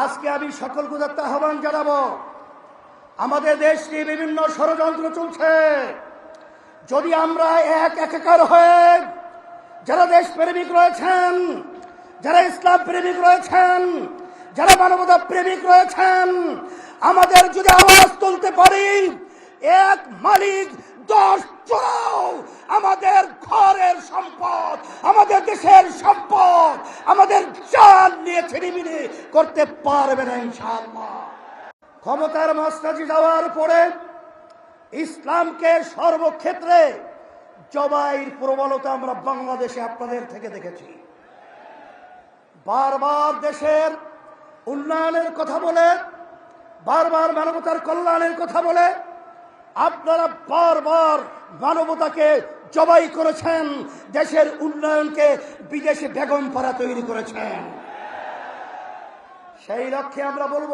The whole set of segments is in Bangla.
আজকে আমি সকল গুজারতে আহ্বান জানাব। আমাদের দেশ নিয়ে বিভিন্ন ষড়যন্ত্র চলছে। যদি আমরা এক একাকার হয়ে যারা দেশ প্রেমিক রয়েছেন, যারা ইসলাম প্রেমিক রয়েছেন, যারা মানবতা প্রেমিক রয়েছেন, আমাদের যদি আওয়াজ তুলতে পারি, এক মালিক, দশ চোরাও আমাদের ঘরের সম্পদ, আমাদের দেশের সম্পদ, আমাদের নিয়ে ছিনিমিনি করতে পারবে না ইনশাআল্লাহ। ক্ষমতার মাস্টাজি যাওয়ার পরে ইসলামকে সর্বক্ষেত্রে জবাইয়ের প্রবলতা আমরা বাংলাদেশে আপনাদের থেকে দেখেছি। বারবার দেশের উন্নয়নের কথা বলে, বারবার মানবতার কল্যাণের কথা বলে, আপনারা বারবার মানবতাকে জবাই করেছেন, দেশের উন্নয়নকে বিদেশে বেগম পাড়া তৈরি করেছেন। সেই লক্ষ্যে আমরা বলব,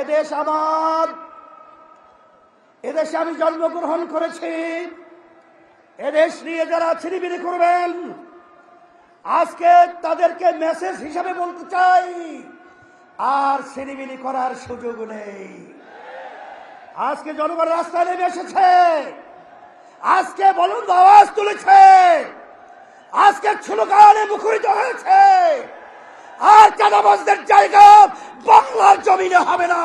এদেশ আমার এদেশে আমি জন্মগ্রহণ করেছি, এদেশ নিয়ে যারা ছিনিবিনি করবেন, আজকে তাদেরকে মেসেজ হিসাবে বলতে চাই, আর ছিনিবিনি করার সুযোগ নেই। আজকে জনগণ রাস্তায় নেমে এসেছে, আজকে বলুন আওয়াজ তুলেছে, আজকে ছোলকালে মুখরিত হয়েছে। আর চাঁদাবাজদের জায়গা বাংলার জমিনে হবে না।